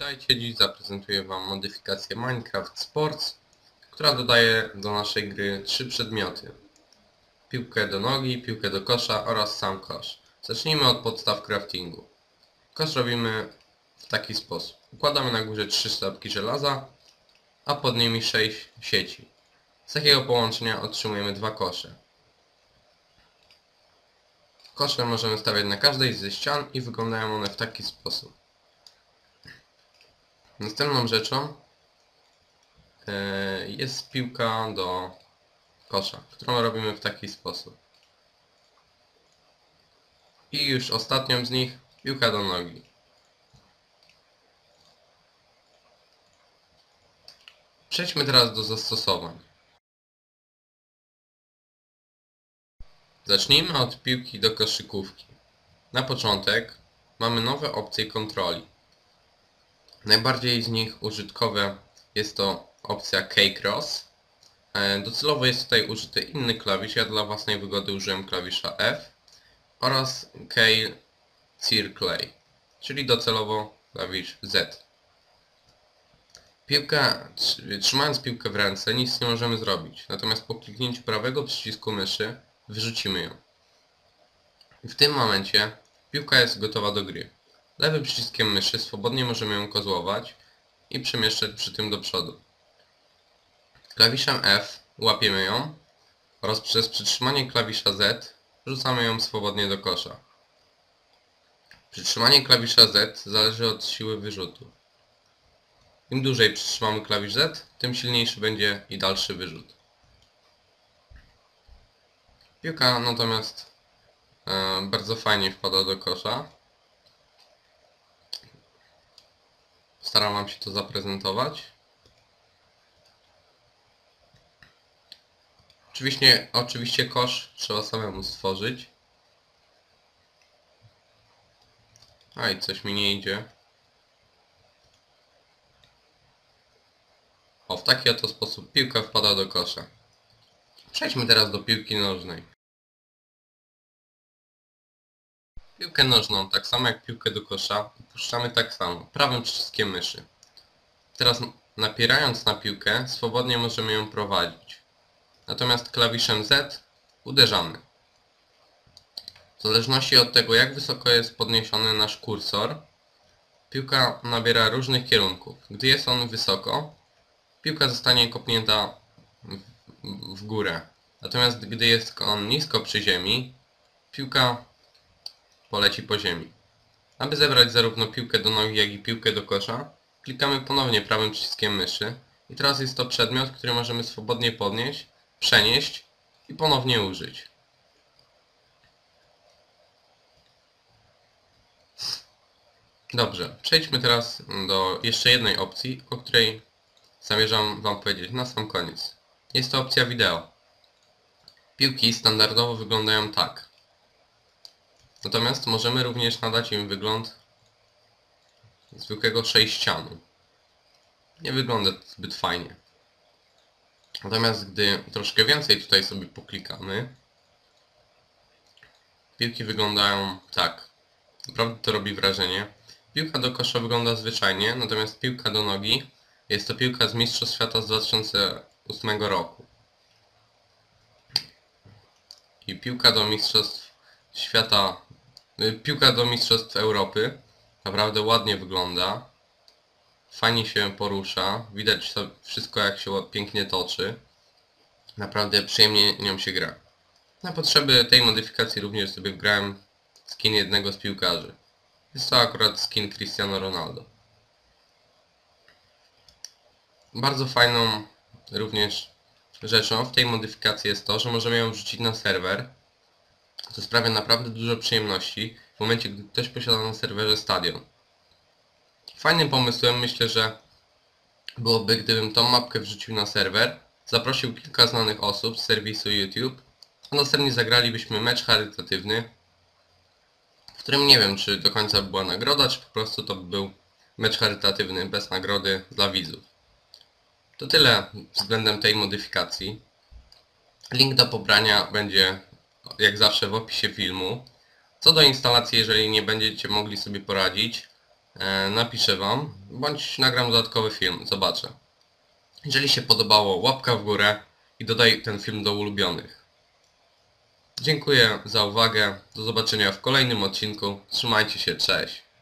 Witajcie, dziś zaprezentuję Wam modyfikację Minecraft Sports, która dodaje do naszej gry trzy przedmioty. Piłkę do nogi, piłkę do kosza oraz sam kosz. Zacznijmy od podstaw craftingu. Kosz robimy w taki sposób. Układamy na górze trzy sztabki żelaza, a pod nimi sześć sieci. Z takiego połączenia otrzymujemy dwa kosze. Kosze możemy stawiać na każdej ze ścian i wyglądają one w taki sposób. Następną rzeczą e, jest piłka do kosza, którą robimy w taki sposób. I już ostatnią z nich piłka do nogi. Przejdźmy teraz do zastosowań. Zacznijmy od piłki do koszykówki. Na początek mamy nowe opcje kontroli. Najbardziej z nich użytkowe jest to opcja K-Cross. E, docelowo jest tutaj użyty inny klawisz, ja dla własnej wygody użyłem klawisza F oraz K Circle, czyli docelowo klawisz Z. Piłka, trzymając piłkę w ręce nic nie możemy zrobić, natomiast po kliknięciu prawego przycisku myszy wyrzucimy ją. W tym momencie piłka jest gotowa do gry. Lewym przyciskiem myszy swobodnie możemy ją kozłować i przemieszczać przy tym do przodu. Klawiszem F łapiemy ją oraz przez przytrzymanie klawisza Z rzucamy ją swobodnie do kosza. Przytrzymanie klawisza Z zależy od siły wyrzutu. Im dłużej przytrzymamy klawisz Z, tym silniejszy będzie i dalszy wyrzut. Piłka natomiast e, bardzo fajnie wpada do kosza. Staram Wam się to zaprezentować. Oczywiście, oczywiście kosz trzeba samemu stworzyć. A i coś mi nie idzie. O, w taki oto sposób piłka wpada do kosza. Przejdźmy teraz do piłki nożnej. Piłkę nożną, tak samo jak piłkę do kosza, puszczamy tak samo, prawym przyciskiem myszy. Teraz napierając na piłkę, swobodnie możemy ją prowadzić. Natomiast klawiszem Z uderzamy. W zależności od tego, jak wysoko jest podniesiony nasz kursor, piłka nabiera różnych kierunków. Gdy jest on wysoko, piłka zostanie kopnięta w górę. Natomiast gdy jest on nisko przy ziemi, piłka poleci po ziemi. Aby zebrać zarówno piłkę do nogi, jak i piłkę do kosza, klikamy ponownie prawym przyciskiem myszy i teraz jest to przedmiot, który możemy swobodnie podnieść, przenieść i ponownie użyć. Dobrze, przejdźmy teraz do jeszcze jednej opcji, o której zamierzam Wam powiedzieć na sam koniec. Jest to opcja wideo. Piłki standardowo wyglądają tak. Natomiast możemy również nadać im wygląd zwykłego sześcianu. Nie wygląda zbyt fajnie. Natomiast gdy troszkę więcej tutaj sobie poklikamy, piłki wyglądają tak. Naprawdę to robi wrażenie. Piłka do kosza wygląda zwyczajnie, natomiast piłka do nogi jest to piłka z Mistrzostw Świata z 2008 roku. I piłka do Mistrzostw Świata piłka do Mistrzostw Europy. Naprawdę ładnie wygląda. Fajnie się porusza. Widać wszystko jak się pięknie toczy. Naprawdę przyjemnie nią się gra. Na potrzeby tej modyfikacji również sobie grałem skin jednego z piłkarzy. Jest to akurat skin Cristiano Ronaldo. Bardzo fajną również rzeczą w tej modyfikacji jest to, że możemy ją wrzucić na serwer to sprawia naprawdę dużo przyjemności w momencie, gdy ktoś posiada na serwerze stadion. Fajnym pomysłem myślę, że byłoby, gdybym tą mapkę wrzucił na serwer, zaprosił kilka znanych osób z serwisu YouTube, a następnie zagralibyśmy mecz charytatywny, w którym nie wiem, czy do końca była nagroda, czy po prostu to był mecz charytatywny bez nagrody dla widzów. To tyle względem tej modyfikacji. Link do pobrania będzie jak zawsze w opisie filmu. Co do instalacji, jeżeli nie będziecie mogli sobie poradzić, e, napiszę Wam, bądź nagram dodatkowy film, zobaczę. Jeżeli się podobało, łapka w górę i dodaj ten film do ulubionych. Dziękuję za uwagę, do zobaczenia w kolejnym odcinku, trzymajcie się, cześć.